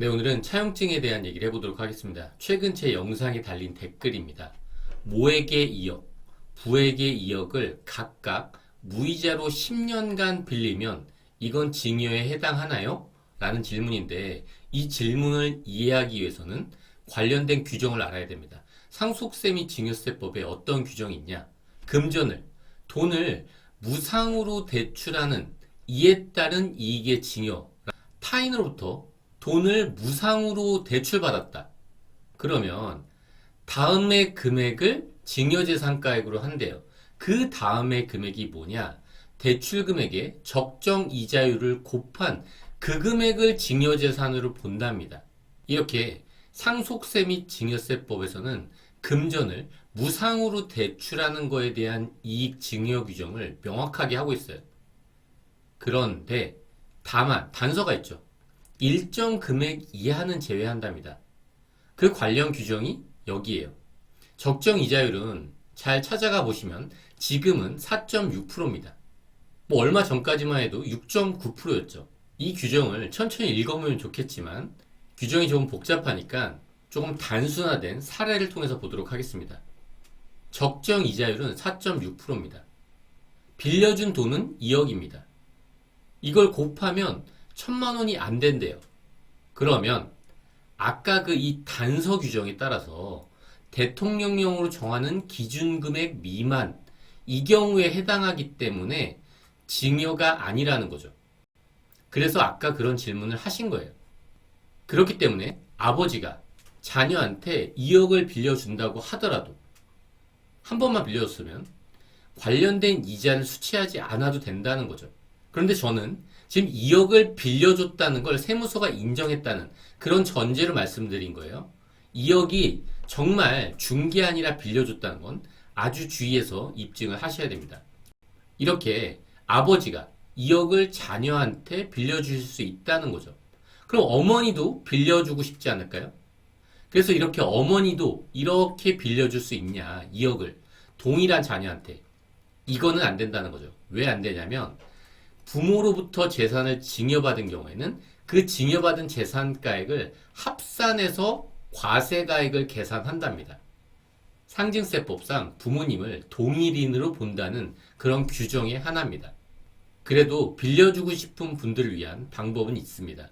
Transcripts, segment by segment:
네, 오늘은 차용증에 대한 얘기를 해보도록 하겠습니다. 최근 제 영상에 달린 댓글입니다. 모에게 2억, 부에게 2억을 각각 무이자로 10년간 빌리면 이건 징여에 해당하나요? 라는 질문인데 이 질문을 이해하기 위해서는 관련된 규정을 알아야 됩니다. 상속세 및 징여세법에 어떤 규정이 있냐? 금전을, 돈을 무상으로 대출하는 이에 따른 이익의 징여, 타인으로부터 돈을 무상으로 대출받았다. 그러면 다음의 금액을 징여재산가액으로 한대요. 그 다음의 금액이 뭐냐? 대출 금액의 적정 이자율을 곱한 그 금액을 징여재산으로 본답니다. 이렇게 상속세 및 징여세법에서는 금전을 무상으로 대출하는 것에 대한 이익 징여 규정을 명확하게 하고 있어요. 그런데 다만 단서가 있죠. 일정 금액 이하는 제외한답니다. 그 관련 규정이 여기에요. 적정 이자율은 잘 찾아가 보시면 지금은 4.6%입니다. 뭐 얼마 전까지만 해도 6.9%였죠. 이 규정을 천천히 읽어보면 좋겠지만 규정이 조금 복잡하니까 조금 단순화된 사례를 통해서 보도록 하겠습니다. 적정 이자율은 4.6%입니다. 빌려준 돈은 2억입니다. 이걸 곱하면 천만 원이 안 된대요. 그러면 아까 그 이 단서 규정에 따라서 대통령령으로 정하는 기준금액 미만 이 경우에 해당하기 때문에 징여가 아니라는 거죠. 그래서 아까 그런 질문을 하신 거예요. 그렇기 때문에 아버지가 자녀한테 2억을 빌려준다고 하더라도 한 번만 빌려줬으면 관련된 이자를 수취하지 않아도 된다는 거죠. 그런데 저는 지금 2억을 빌려줬다는 걸 세무서가 인정했다는 그런 전제로 말씀드린 거예요. 2억이 정말 준게 아니라 빌려줬다는 건 아주 주의해서 입증을 하셔야 됩니다. 이렇게 아버지가 2억을 자녀한테 빌려주실 수 있다는 거죠. 그럼 어머니도 빌려주고 싶지 않을까요? 그래서 이렇게 어머니도 이렇게 빌려줄 수 있냐, 2억을. 동일한 자녀한테. 이거는 안 된다는 거죠. 왜 안 되냐면, 부모로부터 재산을 징여받은 경우에는 그 징여받은 재산가액을 합산해서 과세가액을 계산한답니다. 상징세법상 부모님을 동일인으로 본다는 그런 규정의 하나입니다. 그래도 빌려주고 싶은 분들을 위한 방법은 있습니다.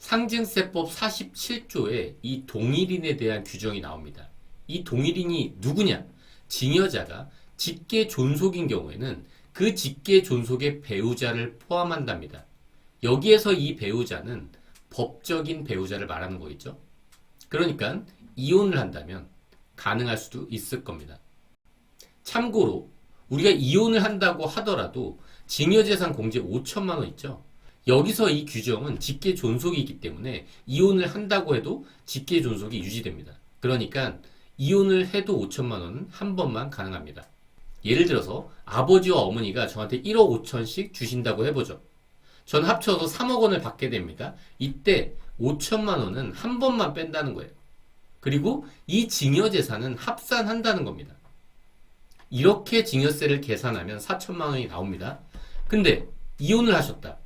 상징세법 47조에 이 동일인에 대한 규정이 나옵니다. 이 동일인이 누구냐? 징여자가 직계 존속인 경우에는 그 직계 존속의 배우자를 포함한답니다. 여기에서 이 배우자는 법적인 배우자를 말하는 거겠죠? 그러니까 이혼을 한다면 가능할 수도 있을 겁니다. 참고로 우리가 이혼을 한다고 하더라도 징여재산 공제 5천만 원 있죠? 여기서 이 규정은 직계 존속이기 때문에 이혼을 한다고 해도 직계 존속이 유지됩니다. 그러니까 이혼을 해도 5천만 원은 한 번만 가능합니다. 예를 들어서 아버지와 어머니가 저한테 1억 5천씩 주신다고 해보죠. 전 합쳐서 3억 원을 받게 됩니다. 이때 5천만 원은 한 번만 뺀다는 거예요. 그리고 이 징여 재산은 합산한다는 겁니다. 이렇게 징여세를 계산하면 4천만 원이 나옵니다. 근데 이혼을 하셨다.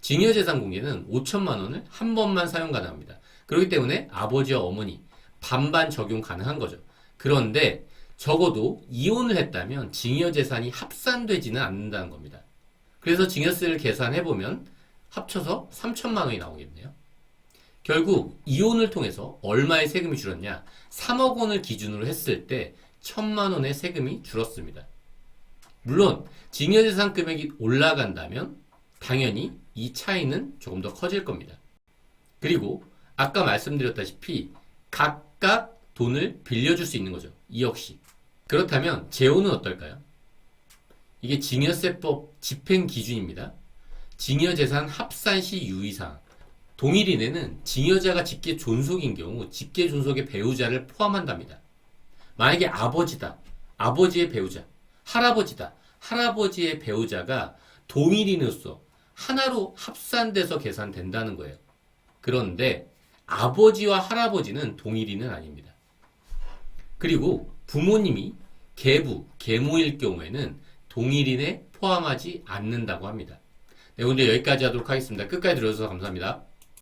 징여 재산 공개는 5천만 원을 한 번만 사용 가능합니다. 그렇기 때문에 아버지와 어머니 반반 적용 가능한 거죠. 그런데 적어도 이혼을 했다면 징여재산이 합산되지는 않는다는 겁니다. 그래서 징여세를 계산해 보면 합쳐서 3천만 원이 나오겠네요. 결국 이혼을 통해서 얼마의 세금이 줄었냐? 3억 원을 기준으로 했을 때 천만 원의 세금이 줄었습니다. 물론 징여재산 금액이 올라간다면 당연히 이 차이는 조금 더 커질 겁니다. 그리고 아까 말씀드렸다시피 각각 돈을 빌려줄 수 있는 거죠. 2억씩. 그렇다면 재혼은 어떨까요? 이게 징여세법 집행 기준입니다. 징여재산 합산 시 유의사항. 동일인에는 징여자가 직계 존속인 경우 직계 존속의 배우자를 포함한답니다. 만약에 아버지다, 아버지의 배우자, 할아버지다, 할아버지의 배우자가 동일인으로서 하나로 합산돼서 계산된다는 거예요. 그런데 아버지와 할아버지는 동일인은 아닙니다. 그리고 부모님이 계부, 계모일 경우에는 동일인에 포함하지 않는다고 합니다. 네, 오늘 여기까지 하도록 하겠습니다. 끝까지 들어주셔서 감사합니다.